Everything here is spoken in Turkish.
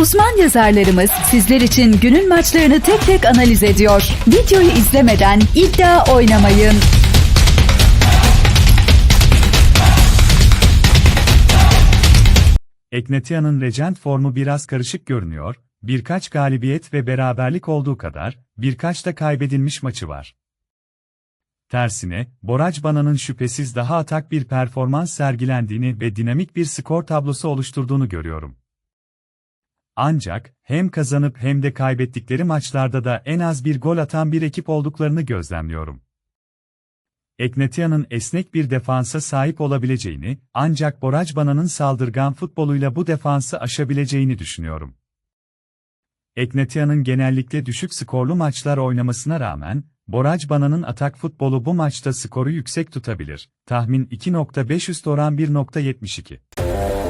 Uzman yazarlarımız sizler için günün maçlarını tek tek analiz ediyor. Videoyu izlemeden iddia oynamayın. Eknetia'nın Regent formu biraz karışık görünüyor, birkaç galibiyet ve beraberlik olduğu kadar, birkaç da kaybedilmiş maçı var. Tersine, Boraj Bana'nın şüphesiz daha atak bir performans sergilendiğini ve dinamik bir skor tablosu oluşturduğunu görüyorum. Ancak, hem kazanıp hem de kaybettikleri maçlarda da en az bir gol atan bir ekip olduklarını gözlemliyorum. Eknetia'nın esnek bir defansa sahip olabileceğini, ancak Boraj Bana'nın saldırgan futboluyla bu defansı aşabileceğini düşünüyorum. Eknetia'nın genellikle düşük skorlu maçlar oynamasına rağmen, Boraj Bana'nın atak futbolu bu maçta skoru yüksek tutabilir. Tahmin 2.5 üst oran 1.72.